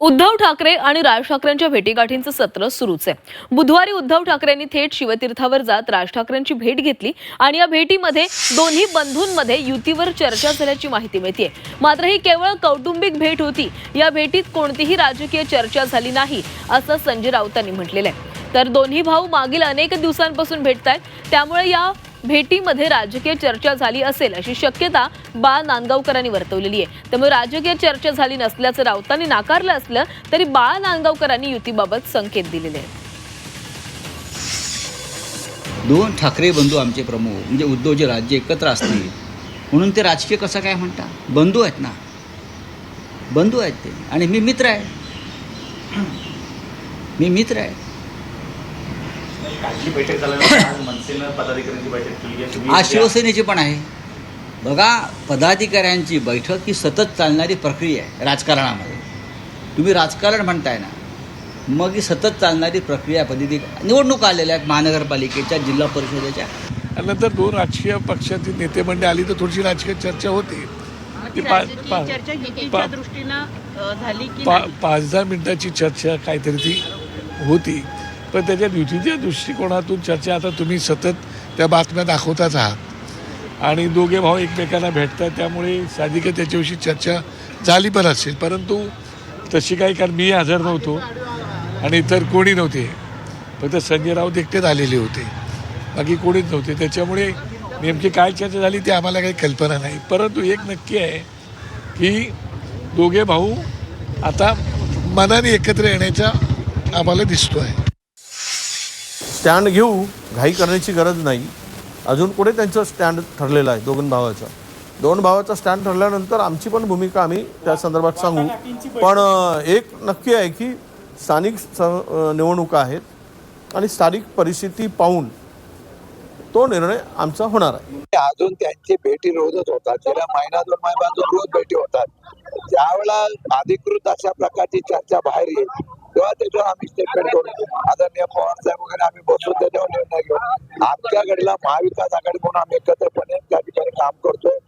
उद्धव ठाकरे आणि राज ठाकरेंच्या भेटीगाठींचं सत्र सुरूच आहे. बुधवारी उद्धव ठाकरेंनी थेट शिवतीर्थावर जात राज ठाकरेंची भेट घेतली आणि या भेटीमध्ये दोन्ही बंधूंमध्ये युतीवर चर्चा झाल्याची माहिती मिळते मात्र ही केवळ कौटुंबिक भेट होती. या भेटीत कोणतीही राजकीय चर्चा झाली नाही असं संजय राऊतांनी म्हटलेलं आहे. तर दोन्ही भाऊ मागील अनेक दिवसांपासून भेटतायत. त्यामुळे या भेटीमध्ये राजकीय चर्चा झाली असेल अशी शक्यता बाळ नांदगावकरांनी वर्तवलेली आहे. त्यामुळे राजकीय चर्चा झाली नसल्याचं राऊतांनी नाकारलं असलं तरी बाळ नांदगावकरांनी युतीबाबत संकेत दिलेले आहेत. दोन ठाकरे बंधू आमचे प्रमुख म्हणजे उद्धवचे राज्य एकत्र असतील म्हणून ते राजकीय कसं काय म्हणता? बंधू आहेत ना. बंधू आहेत ते. आणि मी मित्र आहे. मी मित्र आहे. कालची बैठक झाल्यानंतर मनसेनं पदाधिकाऱ्यांची बैठक केली. आहे आज शिवसेनेची पण आहे. बघा पदाधिकाऱ्यांची बैठक ही सतत चालणारी प्रक्रिया आहे राजकारणामध्ये. तुम्ही राजकारण म्हणताय ना मग ही सतत चालणारी प्रक्रिया पद्धती निवडणुका आलेल्या आहेत महानगरपालिकेच्या जिल्हा परिषदेच्या. आणि नंतर दोन राजकीय पक्षातील नेते मंडळी आली तर थोडीशी राजकीय चर्चा होती. ती पा- पा- चर्चा युतीच्या पा- दृष्टीनं अ, झाली की पा नाही? पाच दहा मिनिटाची चर्चा काहीतरी ती होती. पण त्याच्या युतीच्या दृष्टिकोनातून चर्चा आता तुम्ही सतत त्या बातम्या दाखवताच आहात. आणि दोघे भाऊ एकमेकांना भेटतात त्यामुळे साधिक त्याच्याविषयी चर्चा झाली पण असेल. परंतु तशी काही कारण मी हजर नव्हतो आणि इतर कोणी नव्हते. फक्त संजय राऊत एकटेच आलेले होते. बाकी कोणीच नव्हते. त्याच्यामुळे नेमकी काय चर्चा झाली ती आम्हाला काही कल्पना नाही. परंतु एक नक्की आहे की दोघे भाऊ आता मनाने एकत्र येण्याचा आम्हाला दिसतो आहे स्टँड घेऊ घाई करण्याची गरज नाही. अजून पुढे त्यांचं स्टँड ठरलेलं आहे दोघं भावाचं. दोन भावाचा स्टँड ठरल्यानंतर आमची पण भूमिका आम्ही त्या संदर्भात सांगू. पण एक नक्की आहे की स्थानिक स- निवडणुका आहेत आणि स्थानिक परिस्थिती पाहून तो निर्णय आमचा होणार आहे. अजून त्यांची भेटी रोजच होतात. गेल्या महिना दोन महिन्यापासून रोज भेटी होतात. ज्यावेळेला अधिकृत अशा प्रकारची चर्चा बाहेर येईल तेव्हा त्याच्यावर आम्ही स्टेटमेंट करू. महाविकास आघाडी म्हणून आम्ही एकत्रपणे त्या ठिकाणी काम करतो